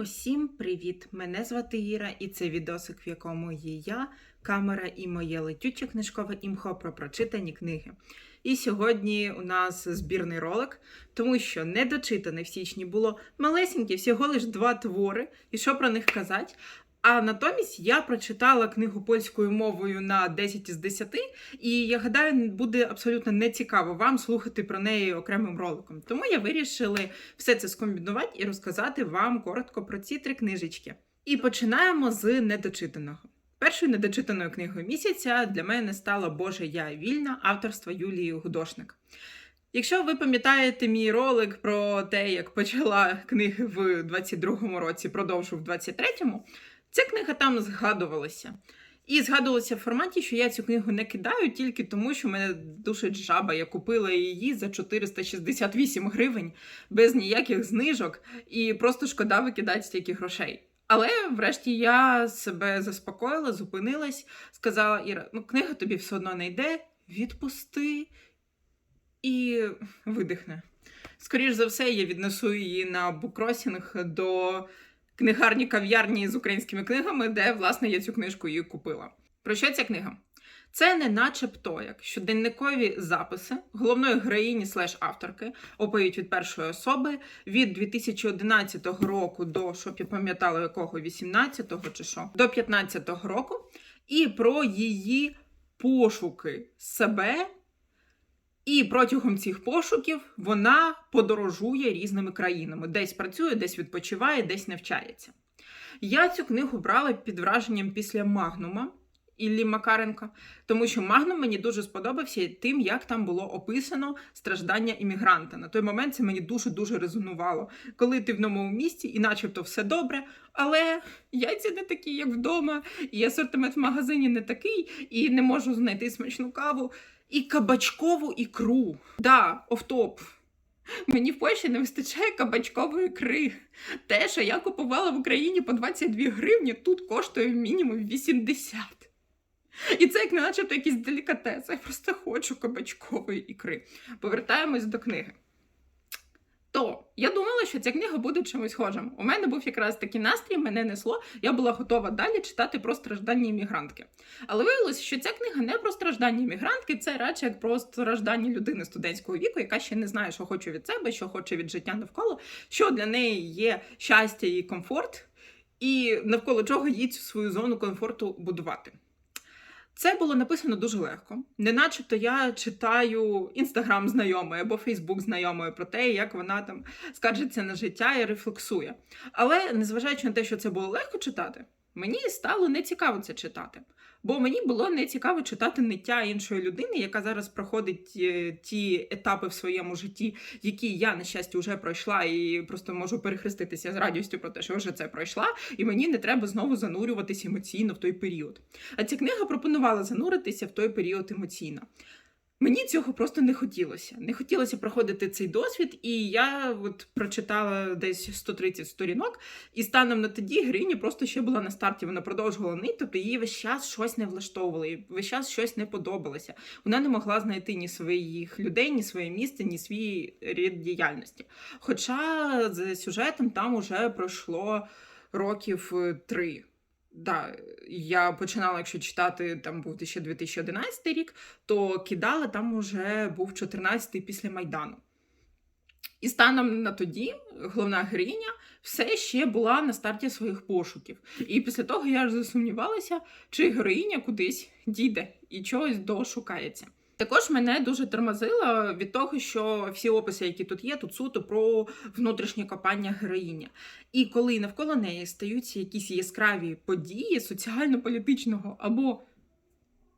Усім привіт! Мене звати Іра, і це відосик, в якому є я, камера і моє летюче книжкове імхо про прочитані книги. І сьогодні у нас збірний ролик, тому що недочитане в січні було малесенькі, всього лиш два твори, і що про них казати. А натомість я прочитала книгу польською мовою на 10 із 10, і я гадаю, буде абсолютно нецікаво вам слухати про неї окремим роликом. Тому я вирішила все це скомбінувати і розказати вам коротко про ці три книжечки. І починаємо з недочитаного. Першою недочитаною книгою місяця для мене стала Боже, я вільна авторства Юлії Гудошник. Якщо ви пам'ятаєте мій ролик про те, як почала книги в 22-му році, продовжу в 23-му, ця книга там згадувалася. І згадувалося в форматі, що я цю книгу не кидаю тільки тому, що мене душить жаба. Я купила її за 468 гривень без ніяких знижок, і просто шкода викидати стільки грошей. Але врешті я себе заспокоїла, зупинилась, сказала Іра, ну книга тобі все одно не йде, відпусти і видихне. Скоріш за все, я віднесу її на букросінг до книгарні кав'ярні з українськими книгами, де, власне, я цю книжку і купила. Про що ця книга? Це не начебто як щоденникові записи головної героїні слеш авторки, оповідь від першої особи від 2011 року до, щоб я пам'ятала, якого 18-го чи що, до 15-го року, і про її пошуки себе. І протягом цих пошуків вона подорожує різними країнами. Десь працює, десь відпочиває, десь навчається. Я цю книгу брала під враженням після Магнума Іллі Макаренка, тому що Магнум мені дуже сподобався тим, як там було описано страждання іммігранта. На той момент це мені дуже-дуже резонувало. Коли ти в новому місті, і начебто все добре, але яйця не такі, як вдома, і асортимент в магазині не такий, і не можу знайти смачну каву. І кабачкову ікру. Да, офтоп. Мені в Польщі не вистачає кабачкової ікри. Те, що я купувала в Україні по 22 гривні, тут коштує мінімум 80. І це як не начебто якийсь делікатес. Я просто хочу кабачкової ікри. Повертаємось до книги. То я думала, що ця книга буде чимось схожим. У мене був якраз такий настрій, мене несло. Я була готова далі читати про страждання іммігрантки. Але виявилося, що ця книга не про страждання іммігрантки, це радше як про страждання людини студентського віку, яка ще не знає, що хоче від себе, що хоче від життя навколо, що для неї є щастя і комфорт, і навколо чого їй цю свою зону комфорту будувати. Це було написано дуже легко. Не начебто я читаю інстаграм знайомої або Фейсбук знайомої про те, як вона там скаржиться на життя і рефлексує. Але незважаючи на те, що це було легко читати, мені стало нецікаво це читати. Бо мені було нецікаво читати ниття іншої людини, яка зараз проходить е, ті етапи в своєму житті, які я, на щастя, вже пройшла, і просто можу перехреститися з радістю про те, що вже це пройшла, і мені не треба знову занурюватися емоційно в той період. А ця книга пропонувала зануритися в той період емоційно. Мені цього просто не хотілося. Не хотілося проходити цей досвід, і я от прочитала десь 130 сторінок, і станом на тоді героїня просто ще була на старті. Вона продовжувала нить, тобто їй весь час щось не влаштовувало, їй весь час щось не подобалося. Вона не могла знайти ні своїх людей, ні своє місце, ні свій рід діяльності. Хоча з сюжетом там уже пройшло років е, три. Да, я починала, якщо читати, там був ще 2011 рік, то кидала там уже був 14-й після Майдану. І станом на тоді головна героїня все ще була на старті своїх пошуків. І після того я ж засумнівалася, чи героїня кудись дійде і чогось дошукається. Також мене дуже тормозило від того, що всі описи, які тут є, тут суто про внутрішнє копання героїня. І коли навколо неї стаються якісь яскраві події соціально-політичного або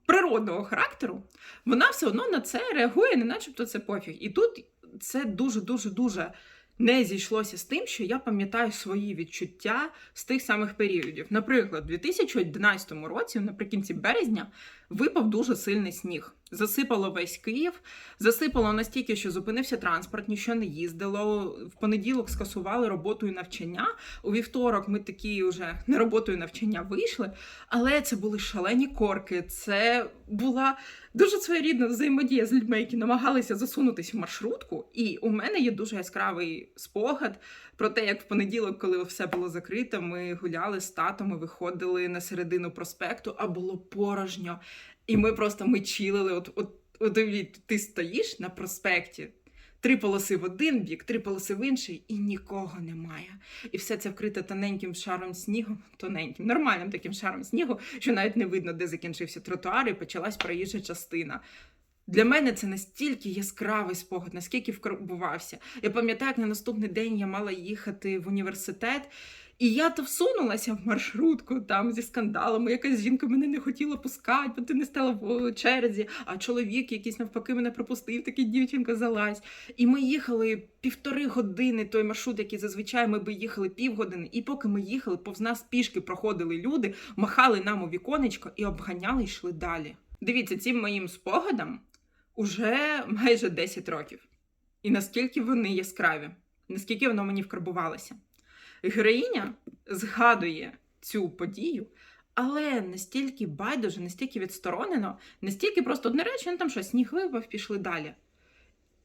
природного характеру, вона все одно на це реагує, не начебто це пофіг. І тут це дуже-дуже дуже не зійшлося з тим, що я пам'ятаю свої відчуття з тих самих періодів. Наприклад, у 2011 році, наприкінці березня, випав дуже сильний сніг. Засипало весь Київ, засипало настільки, що зупинився транспорт, нічого не їздило. В понеділок скасували роботу і навчання. У вівторок ми такі вже на роботу і навчання вийшли. Але це були шалені корки. Це була дуже своєрідна взаємодія з людьми, які намагалися засунутися в маршрутку. І у мене є дуже яскравий спогад про те, як в понеділок, коли все було закрито, ми гуляли з татом, ми виходили на середину проспекту, а було порожньо. І ми просто ми чилили. От, от, от ти стоїш на проспекті. Три полоси в один бік, три полоси в інший, і нікого немає. І все це вкрите тоненьким шаром снігу, тоненьким, нормальним таким шаром снігу, що навіть не видно, де закінчився тротуар, і почалась проїжджа частина. Для мене це настільки яскравий спогад, наскільки вкарбувався. Я пам'ятаю, як на наступний день я мала їхати в університет, і я то всунулася в маршрутку там зі скандалами. Якась жінка мене не хотіла пускати, бо ти не стала в черзі, а чоловік якийсь навпаки мене пропустив, такий дівчинка залазь. І ми їхали півтори години той маршрут, який зазвичай ми би їхали півгодини. І поки ми їхали, повз нас пішки проходили люди, махали нам у віконечко і обганяли, йшли далі. Дивіться, цим моїм спогадам уже майже 10 років. І наскільки вони яскраві, наскільки воно мені вкарбувалося. Героїня згадує цю подію, але настільки байдуже, настільки відсторонено, настільки просто одне речі, ну там що, сніг випав, пішли далі.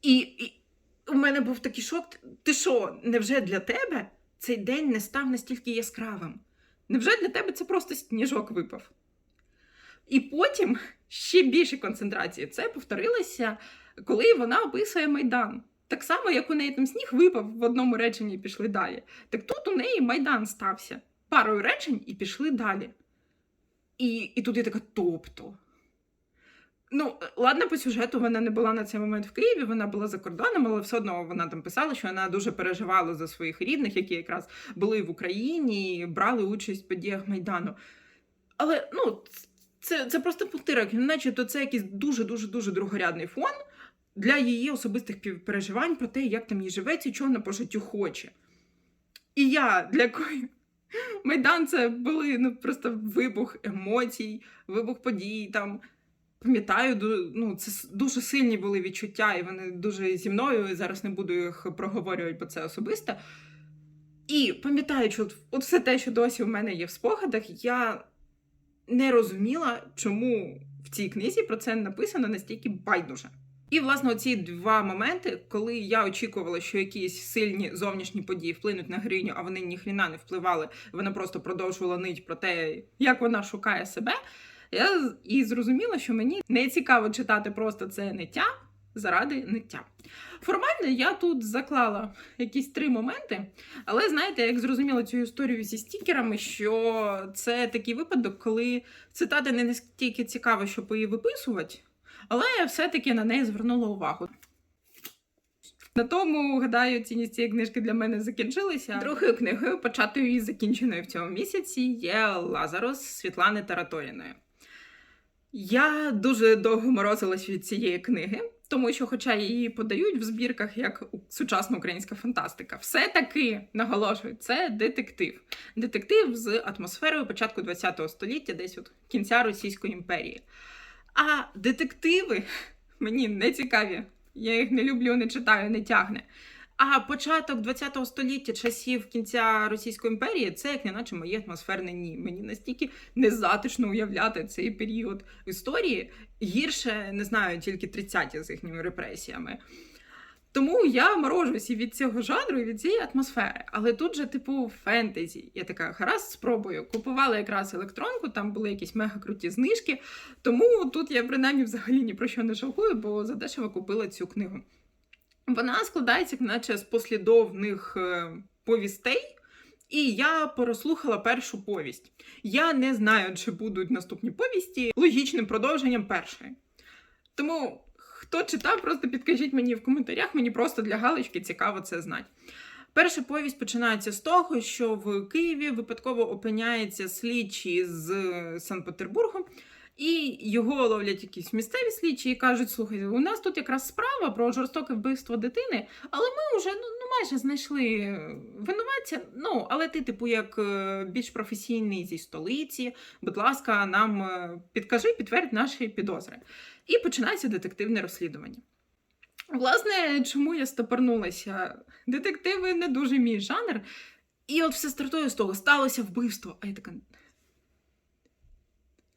І, і у мене був такий шок. Ти що, невже для тебе цей день не став настільки яскравим? Невже для тебе це просто сніжок випав? І потім ще більше концентрації. Це повторилося, коли вона описує Майдан. Так само, як у неї там сніг випав в одному реченні і пішли далі. Так тут у неї Майдан стався парою речень і пішли далі. І, і тут я така, тобто. Ну, ладно, по сюжету вона не була на цей момент в Києві, вона була за кордоном, але все одно вона там писала, що вона дуже переживала за своїх рідних, які якраз були в Україні і брали участь в подіях Майдану. Але ну, це, це просто повтирок, наче то це якийсь дуже-дуже дуже другорядний фон для її особистих переживань про те, як там їй живеться і чого вона по життю хоче. І я, для якої Майдан це були ну, просто вибух емоцій, вибух подій. Там. Пам'ятаю, ну, це дуже сильні були відчуття, і вони дуже зі мною. Зараз не буду їх проговорювати, бо це особисто. І пам'ятаючи, от, от все те, що досі у мене є в спогадах, я не розуміла, чому в цій книзі про це написано настільки байдуже. І, власне, оці два моменти, коли я очікувала, що якісь сильні зовнішні події вплинуть на героїню, а вони ніхріна не впливали, вона просто продовжувала нить про те, як вона шукає себе. Я і зрозуміла, що мені не цікаво читати просто це ниття заради ниття. Формально я тут заклала якісь три моменти, але знаєте, як зрозуміла цю історію зі стікерами, що це такий випадок, коли цитата не настільки цікава, щоб її виписувати, але я все-таки на неї звернула увагу. На тому, гадаю, цінність цієї книжки для мене закінчилася. Другою книгою, початою і закінченою в цьому місяці, є Лазарус Світлани Тараторіної. Я дуже довго морозилась від цієї книги, тому що, хоча її подають в збірках як сучасна українська фантастика, все-таки наголошую, це детектив. Детектив з атмосферою початку ХХ століття, десь от кінця Російської імперії. А детективи мені не цікаві. Я їх не люблю, не читаю, не тягне. А початок ХХ століття, часів кінця Російської імперії, це як неначе моє атмосферне ні. Мені настільки незатишно уявляти цей період історії. Гірше не знаю, тільки 30-ті з їхніми репресіями. Тому я морожусь і від цього жанру, і від цієї атмосфери. Але тут же, типу, фентезі. Я така, гаразд, спробую. Купувала якраз електронку, там були якісь мега круті знижки. Тому тут я принаймні взагалі ні про що не жалкую, бо задешево купила цю книгу. Вона складається, наче з послідовних е, повістей. І я порослухала першу повість. Я не знаю, чи будуть наступні повісті логічним продовженням першої. Тому, хто читав, просто підкажіть мені в коментарях, мені просто для галочки цікаво це знати. Перша повість починається з того, що в Києві випадково опиняється слідчий з Санкт-Петербургу, І його ловлять якісь місцеві слідчі і кажуть: слухайте, у нас тут якраз справа про жорстоке вбивство дитини, але ми вже ну, ну майже знайшли винуватця. Ну, але ти, типу, як е, більш професійний зі столиці, будь ласка, нам е, підкажи, підтвердь наші підозри. І починається детективне розслідування. Власне, чому я стопорнулася? Детективи не дуже мій жанр. І от все стартує з того, сталося вбивство. А я така.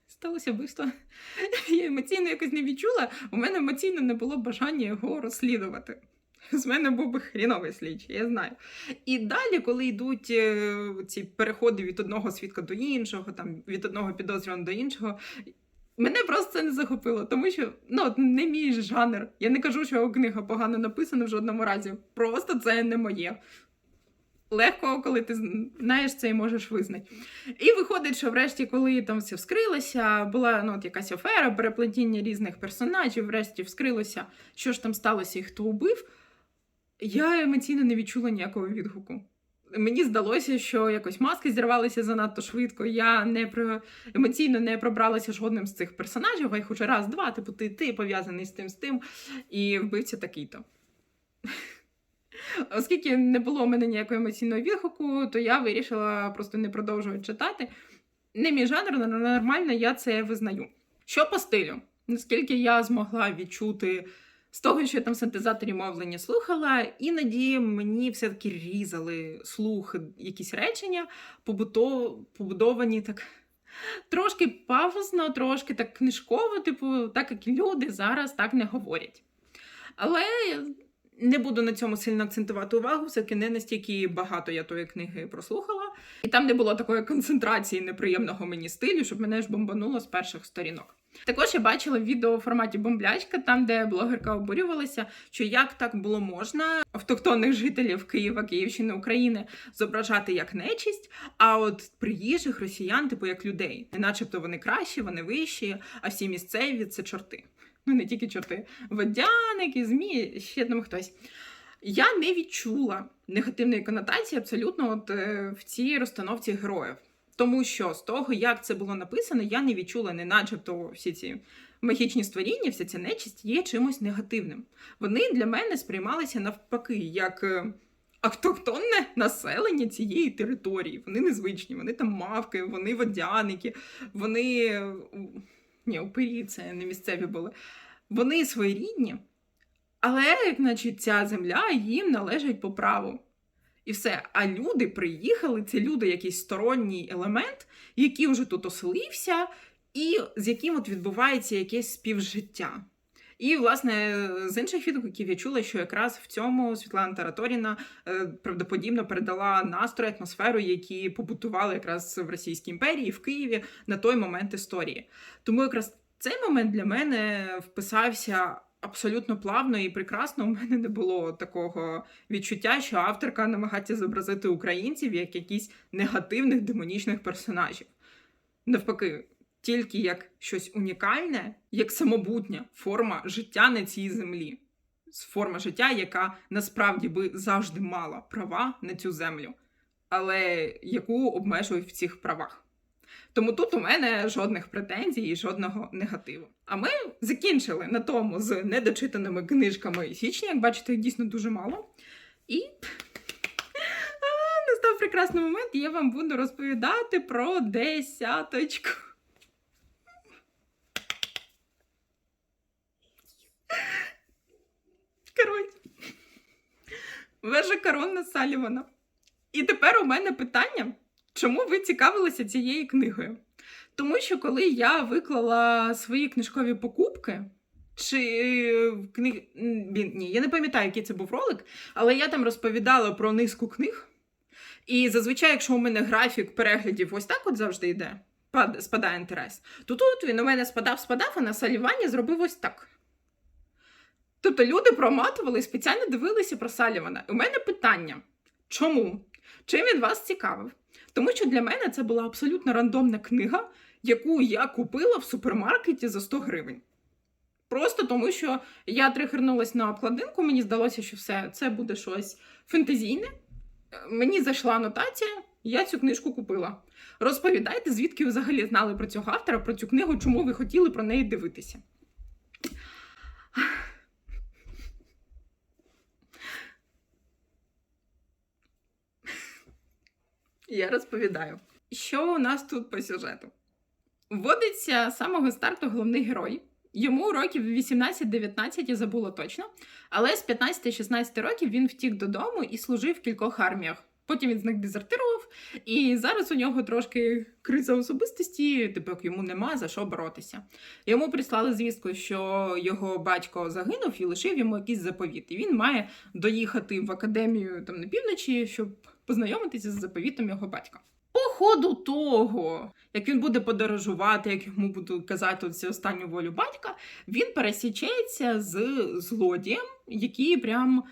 Сталося вбивство. Я емоційно якось не відчула. У мене емоційно не було бажання його розслідувати. З мене був би хріновий слідчий, я знаю. І далі, коли йдуть е, ці переходи від одного свідка до іншого, там від одного підозрюваного до іншого, мене просто це не захопило, тому що ну, не мій жанр. Я не кажу, що книга погано написана в жодному разі. Просто це не моє. Легко, коли ти знаєш це і можеш визнати. І виходить, що врешті, коли там все вскрилося, була ну, от якась афера, переплетіння різних персонажів, врешті вскрилося, що ж там сталося і хто убив. Я емоційно не відчула ніякого відгуку. Мені здалося, що якось маски зірвалися занадто швидко. Я не про емоційно не пробралася жодним з цих персонажів, а їх уже раз, два, типу, ти, ти пов'язаний з тим, з тим, і вбивця такий-то. Оскільки не було у мене ніякого емоційного відгуку, то я вирішила просто не продовжувати читати. Не мій жанр, але нормально, я це визнаю. Що по стилю? Наскільки я змогла відчути з того, що я там синтезаторі мовлення слухала, іноді мені все-таки різали слух якісь речення, побудовані так. Трошки пафосно, трошки так книжково, типу, так як люди зараз так не говорять. Але не буду на цьому сильно акцентувати увагу, все-таки не настільки багато я тої книги прослухала. І там не було такої концентрації неприємного мені стилю, щоб мене ж бомбануло з перших сторінок. Також я бачила відео у форматі бомблячка, там, де блогерка обурювалася, що як так було можна автохтонних жителів Києва, Київщини, України зображати як нечисть, а от приїжджих росіян, типу як людей, начебто вони кращі, вони вищі, а всі місцеві це чорти. Ну, не тільки чорти, водяники, змі, ще там хтось. Я не відчула негативної конотації абсолютно от е, в цій розстановці героїв. Тому що з того, як це було написано, я не відчула, не начебто всі ці магічні створіння, вся ця нечисть є чимось негативним. Вони для мене сприймалися навпаки, як е, автохтонне населення цієї території. Вони незвичні, вони там мавки, вони водяники, вони. е, Ні, упирі це не місцеві були. Вони своєрідні, але, значить, ця земля їм належить по праву. І все. А люди приїхали, це люди, якийсь сторонній елемент, який вже тут оселився, і з яким от відбувається якесь співжиття. І, власне, з інших відгуків я чула, що якраз в цьому Світлана Тараторіна е, правдоподібно передала настрой, атмосферу, які побутували якраз в Російській імперії, в Києві на той момент історії. Тому якраз цей момент для мене вписався абсолютно плавно і прекрасно. У мене не було такого відчуття, що авторка намагається зобразити українців як якісь негативних демонічних персонажів. Навпаки, тільки як щось унікальне, як самобутня форма життя на цій землі. Форма життя, яка насправді би завжди мала права на цю землю, але яку обмежують в цих правах. Тому тут у мене жодних претензій і жодного негативу. А ми закінчили на тому з недочитаними книжками січня. Як бачите, їх дійсно дуже мало. І настав прекрасний момент, я вам буду розповідати про десяточку. Коротше. Вежа Корона Салівана. І тепер у мене питання. Чому ви цікавилися цією книгою? Тому що коли я виклала свої книжкові покупки, чи книг... Ні, я не пам'ятаю, який це був ролик, але я там розповідала про низку книг. І зазвичай, якщо у мене графік переглядів ось так от завжди йде, спадає інтерес, то тут він у мене спадав, спадав, а на саліванні зробив ось так. Тобто люди проматували і спеціально дивилися про Салівана. У мене питання: чому? Чим він вас цікавив? Тому що для мене це була абсолютно рандомна книга, яку я купила в супермаркеті за 100 гривень. Просто тому, що я тригернулася на обкладинку, мені здалося, що все це буде щось фентезійне. Мені зайшла анотація, я цю книжку купила. Розповідайте, звідки ви взагалі знали про цього автора, про цю книгу, чому ви хотіли про неї дивитися. Я розповідаю. Що у нас тут по сюжету? Вводиться з самого старту головний герой. Йому років 18-19, я забула точно. Але з 15-16 років він втік додому і служив в кількох арміях. Потім він з них дезертирував, і зараз у нього трошки криза особистості, типу йому нема за що боротися. Йому прислали звістку, що його батько загинув і лишив йому якийсь заповіт. І він має доїхати в академію там на півночі, щоб познайомитися з заповітом його батька. По ходу того, як він буде подорожувати, як йому будуть казати оцю останню волю батька, він пересічається з злодієм, який прям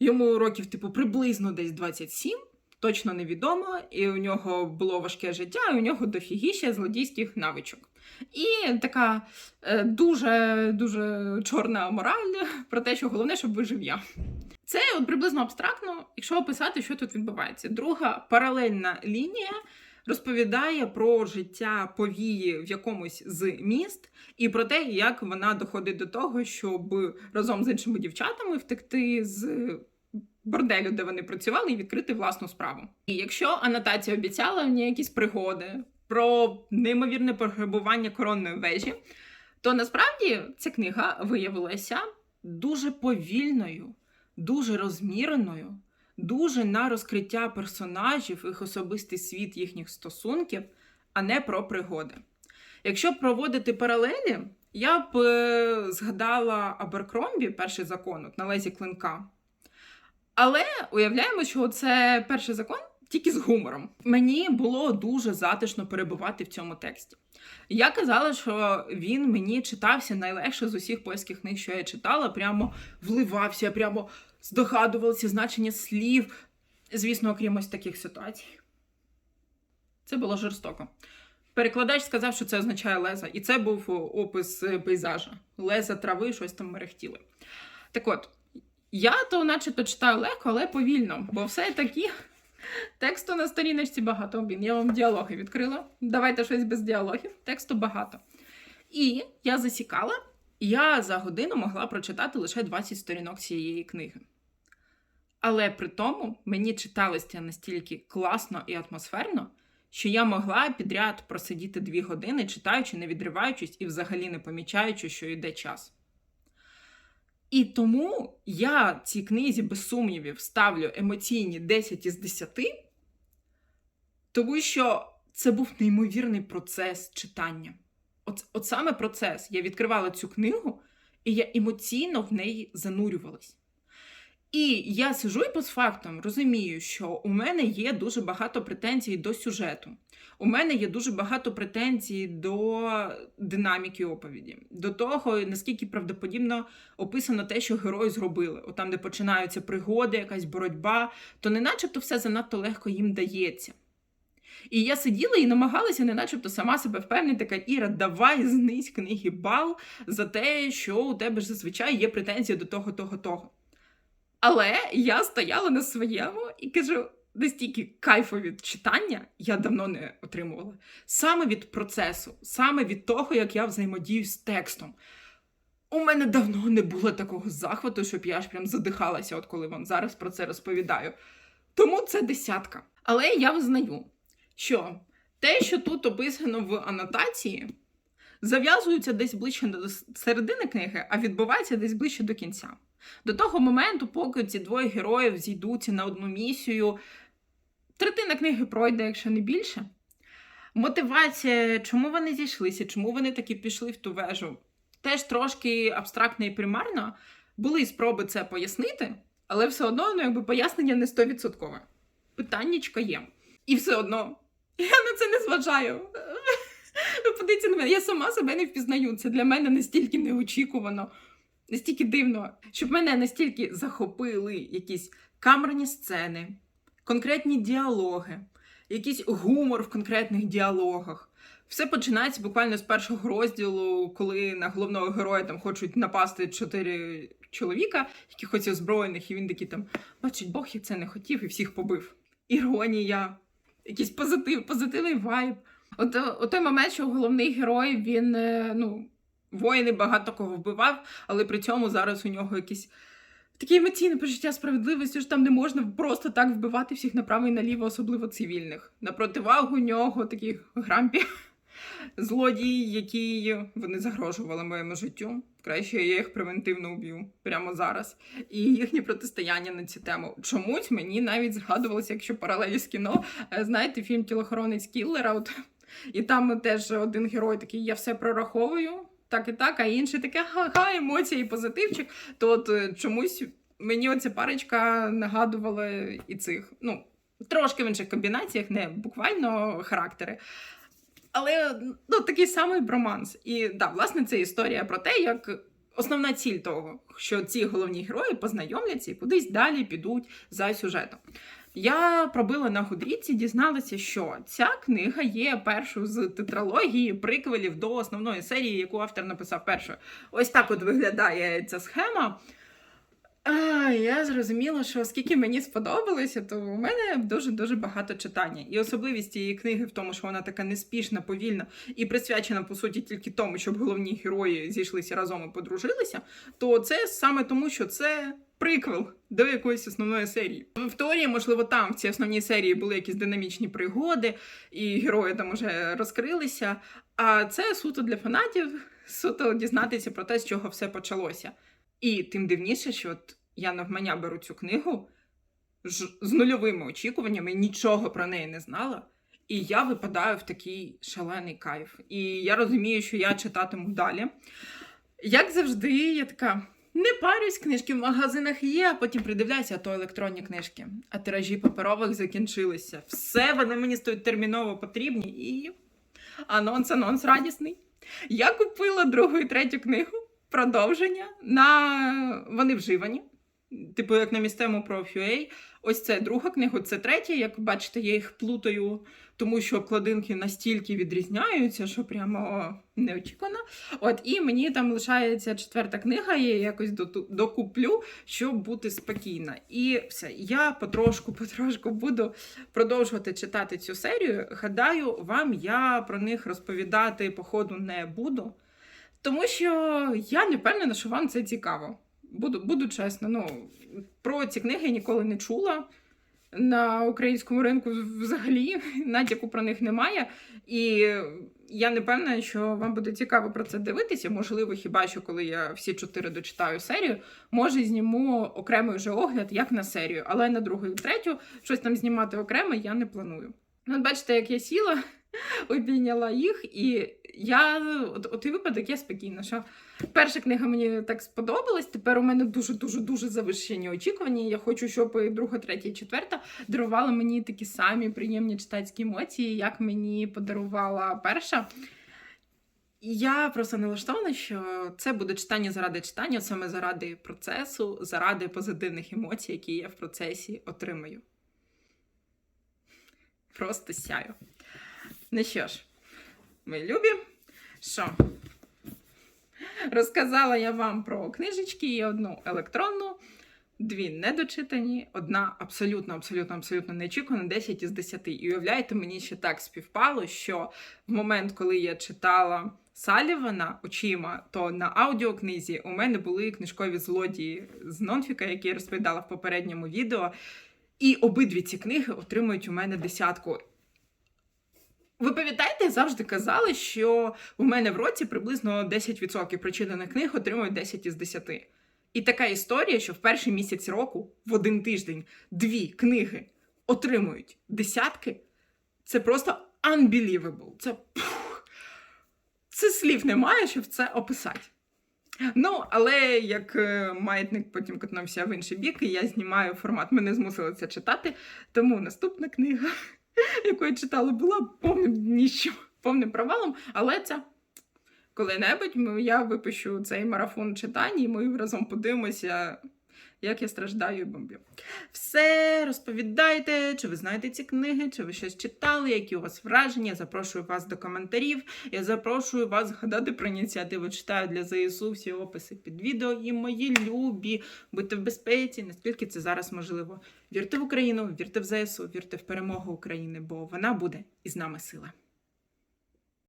йому років, типу, приблизно десь 27, точно невідомо, і у нього було важке життя, і у нього дофігіще злодійських навичок. І така е, дуже дуже чорна мораль про те, що головне, щоб вижив я. Це от приблизно абстрактно, якщо описати, що тут відбувається. Друга паралельна лінія розповідає про життя повії в якомусь з міст і про те, як вона доходить до того, щоб разом з іншими дівчатами втекти з борделю, де вони працювали, і відкрити власну справу. І якщо анотація обіцяла мені якісь пригоди про неймовірне пограбування коронної вежі, то насправді ця книга виявилася дуже повільною, дуже розміреною, дуже на розкриття персонажів, їх особистий світ їхніх стосунків, а не про пригоди. Якщо проводити паралелі, я б е, згадала Аберкромбі, перший закон от, на лезі клинка. Але уявляємо, що це перший закон тільки з гумором. Мені було дуже затишно перебувати в цьому тексті. Я казала, що він мені читався найлегше з усіх польських книг, що я читала, прямо вливався, прямо здогадувалася значення слів. Звісно, окрім ось таких ситуацій. Це було жорстоко. Перекладач сказав, що це означає леза, і це був опис пейзажа. Леза трави, щось там мерехтіли. Так от, я то начебто читаю легко, але повільно, бо все-таки тексту на сторіночці багато. Блін, я вам діалоги відкрила. Давайте щось без діалогів. Тексту багато. І я засікала, я за годину могла прочитати лише 20 сторінок цієї книги. Але при тому мені читалося настільки класно і атмосферно, що я могла підряд просидіти дві години, читаючи, не відриваючись і взагалі не помічаючи, що йде час. І тому я цій книзі, без сумнівів, ставлю емоційні 10 із 10, тому що це був неймовірний процес читання. От, от саме процес. Я відкривала цю книгу, і я емоційно в неї занурювалась. І я сижу і постфактом розумію, що у мене є дуже багато претензій до сюжету. У мене є дуже багато претензій до динаміки оповіді, до того, наскільки правдоподібно описано те, що герої зробили. От там, де починаються пригоди, якась боротьба, то не начебто все занадто легко їм дається. І я сиділа і намагалася, не начебто сама себе впевнити, така Іра, давай знизь книги бал за те, що у тебе ж зазвичай є претензії до того, того, того. Але я стояла на своєму і кажу: настільки кайфу від читання я давно не отримувала. Саме від процесу, саме від того, як я взаємодію з текстом. У мене давно не було такого захвату, щоб я аж прям задихалася, от коли вам зараз про це розповідаю. Тому це десятка. Але я визнаю, що те, що тут описано в анотації, зав'язується десь ближче до середини книги, а відбувається десь ближче до кінця. До того моменту, поки ці двоє героїв зійдуться на одну місію, третина книги пройде, якщо не більше. Мотивація, чому вони зійшлися, чому вони таки пішли в ту вежу, теж трошки абстрактно і примарно. Були спроби це пояснити, але все одно ну, якби пояснення не 100%. Питаннячко є. І все одно я на це не зважаю. Подивіться на мене, я сама себе не впізнаю. Це для мене настільки неочікувано настільки дивно, щоб мене настільки захопили якісь камерні сцени, конкретні діалоги, якийсь гумор в конкретних діалогах. Все починається буквально з першого розділу, коли на головного героя там хочуть напасти чотири чоловіка, якихось озброєних, і він такий там, бачить, Бог я це не хотів і всіх побив. Іронія, якийсь позитив, позитивний вайб. От, е, от той момент, що головний герой, він е, ну, воїни багато кого вбивав, але при цьому зараз у нього якісь таке емоційне почуття справедливості, що там не можна просто так вбивати всіх направо і наліво, особливо цивільних. На противагу нього такі грампі злодії, які вони загрожували моєму життю. Краще я їх превентивно уб'ю прямо зараз. І їхнє протистояння на цю тему. Чомусь мені навіть згадувалося, якщо паралелі з кіно, е, знаєте, фільм Тілохоронець Кіллера. От, і там теж один герой такий: я все прораховую, так і так, а інший таке ха-ха, емоції, позитивчик. То от е, чомусь мені оця парочка нагадувала і цих. Ну, трошки в інших комбінаціях, не буквально характери. Але ну, такий самий броманс. І да, власне, це історія про те, як основна ціль того, що ці головні герої познайомляться і кудись далі підуть за сюжетом. Я пробила на Гудріці, дізналася, що ця книга є першою з тетралогії приквелів до основної серії, яку автор написав першою. Ось так от виглядає ця схема. А, я зрозуміла, що оскільки мені сподобалося, то у мене дуже-дуже багато читання. І особливість цієї книги в тому, що вона така неспішна, повільна і присвячена, по суті, тільки тому, щоб головні герої зійшлися разом і подружилися, то це саме тому, що це приквел до якоїсь основної серії. В теорії, можливо, там в цій основній серії були якісь динамічні пригоди, і герої там уже розкрилися. А це суто для фанатів, суто дізнатися про те, з чого все почалося. І тим дивніше, що от я навмання беру цю книгу ж, з нульовими очікуваннями, нічого про неї не знала. І я випадаю в такий шалений кайф. І я розумію, що я читатиму далі. Як завжди, я така. Не парюсь, книжки в магазинах є, а потім придивляюся, а то електронні книжки. А тиражі паперових закінчилися. Все вони мені стають терміново потрібні і анонс, анонс радісний. Я купила другу і третю книгу продовження на вони вживані. Типу, як на містему про FUA. Ось це друга книга, це третя. Як бачите, я їх плутаю, тому що обкладинки настільки відрізняються, що прямо неочікувано. От і мені там лишається четверта книга, я її якось докуплю, щоб бути спокійна. І все, я потрошку-потрошку буду продовжувати читати цю серію. Гадаю, вам я про них розповідати по ходу не буду. Тому що я не впевнена, що вам це цікаво. Буду, буду чесна, ну про ці книги я ніколи не чула. На українському ринку взагалі натяку про них немає. І я не певна, що вам буде цікаво про це дивитися. Можливо, хіба що коли я всі чотири дочитаю серію, може зніму окремий вже огляд як на серію, але на другу і третю щось там знімати окремо я не планую. Ну, бачите, як я сіла, обійняла їх, і я от, от і випадок я спокійна, що перша книга мені так сподобалась. Тепер у мене дуже дуже дуже завищені очікування. Я хочу, щоб і друга, третя, і четверта дарували мені такі самі приємні читацькі емоції, як мені подарувала перша. Я просто налаштована, що це буде читання заради читання, саме заради процесу, заради позитивних емоцій, які я в процесі отримаю. Просто сяю. Ну що ж, мої любі, що? Розказала я вам про книжечки і одну електронну, дві недочитані, одна абсолютно, абсолютно, абсолютно неочікувана, 10 із 10. І уявляєте, мені ще так співпало, що в момент, коли я читала Салівана очима, то на аудіокнизі у мене були книжкові злодії з Нонфіка, які я розповідала в попередньому відео. І обидві ці книги отримують у мене десятку. Ви пам'ятаєте, завжди казала, що у мене в році приблизно 10% прочитаних книг отримують 10 із 10. І така історія, що в перший місяць року, в один тиждень, дві книги отримують десятки. Це просто unbelievable. Це, це слів немає, щоб це описати. Ну, але як е, маятник потім котнувся в інший бік, і я знімаю формат, мене змусили це читати. Тому наступна книга, яку я читала, була повним ніщо, повним провалом. Але це коли-небудь я випущу цей марафон читань, і ми разом подивимося як я страждаю і бомблю. Все, розповідайте, чи ви знаєте ці книги, чи ви щось читали, які у вас враження. Запрошую вас до коментарів. Я запрошую вас згадати про ініціативу. Читаю для ЗСУ всі описи під відео і мої любі. Будьте в безпеці, наскільки це зараз можливо. Вірте в Україну, вірте в ЗСУ, вірте в перемогу України, бо вона буде і з нами сила.